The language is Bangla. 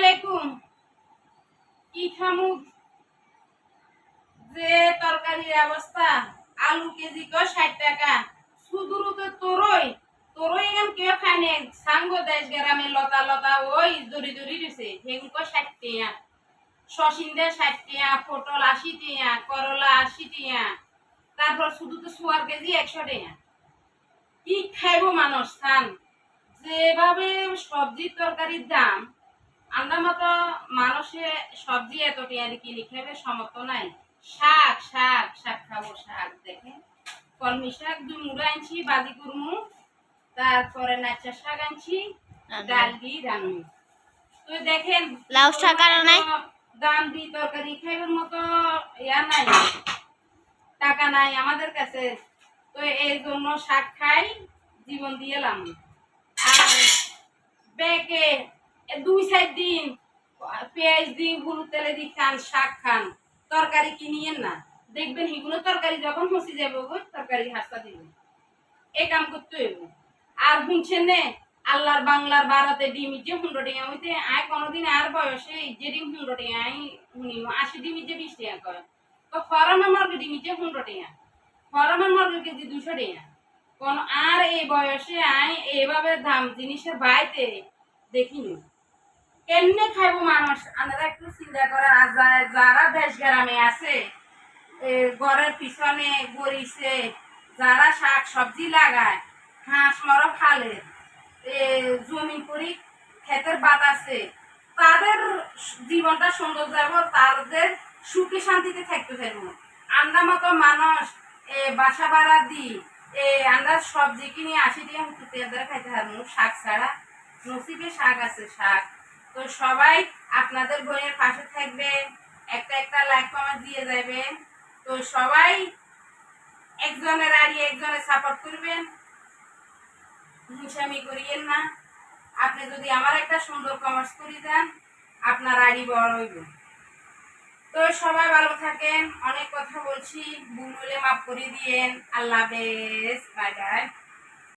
আলাইকুম। কি খামু? যে তরকারির অবস্থা, আলু কেজি কো ষাট টাকা? শুধু তোরই। তোরই এখান কেউ খায় নে? সাঙ্গ দেশ গ্রামে লতা লতা ওই দড়ি দড়ি দিছে। সেগুলো ষাট টাকা শশিন্দে ষাট টাকা পটল আশি টাকা করলা আশি টাকা তারপর শুধু তো সোয়ার কেজি একশো টাকা কি খাইবো মানুষ খান যেভাবে সবজির তরকারির দাম আমরা মতো মানুষে সবজি এত টিয়ারি কিনে খাবে সমর্থ নাই। শাক শাক শাক খাব শাক দেখেন কলমি শাক দুই মুড়ো আনছি বাজি কুরমু তারপরে নাচা শাক আনছি ডাল দিয়ে রান্নি। তো দেখেন লাউ শাক আর নাই? দাম দিয়ে তরকারি খাইবার মতো ইয়া নাই টাকা নাই আমাদের কাছে। তো এই জন্য শাক খাই জীবন দিয়ে এলাম। আর ব্যাগে দুই সাইড দিন পেঁয়াজ দিয়ে হলুদ তেলে দিয়ে খান, শাক খান। তরকারি কিনিয়েন না? দেখবেন এগুলো তরকারি যখন মসি যাবে তরকারি হাসতা দিবেন এ কাম করতে হইব। আর শুনছেন নে, আল্লাহর বাংলার ভারতে ডিম, যে হুন্ডো টিয়া হইতে আয়, কোনোদিন আর বয়সে যে ডিম হুন্ডো টিয়া আই শুনি আশি ডিম যে বিশ টাকা কয়, তো ফরমে মর্গে ডিম যে হুন্ডো টিয়া ফরমের মর্গে কেজি দুশো টাকা কোন আর এই বয়সে আই এইভাবে দাম জিনিসের বাইতে দেখিনি। কেমনে খাইবো মানুষ আমরা একটু চিন্তা করে আর যারা দেশ গ্রামে আছে ঘরের পিছনে গড়িছে যারা শাক সবজি লাগায় হাঁস মর ফালে জমি করি ক্ষেতের বাতাসে তাদের জীবনটা সুন্দর যাব তাদের সুখে শান্তিতে থাকতে পারব। আমরা মতো মানুষ এ, বাসা ভাড়া দিই এ আমরা সবজি কিনে আসি দিয়ে খাইতে পারব। শাক ছাড়া নসিবে শাক আছে শাক। তো সবাই আপনাদের বোনের পাশে থাকবেন একটা একটা লাইক কমেন্ট দিয়ে যাবেন তো সবাই একজনের আড়ি, একজনের সাপোর্ট করবেন। মুসামি করিয়েন না। আপনি যদি আমার একটা সুন্দর কমার্স করে দেন, আপনার আড়ি বড় হইব। তো সবাই ভালো থাকেন। অনেক কথা বলছি। ভুল মাফ করে দিয়েন। আল্লাহ হাফেজ। Bye bye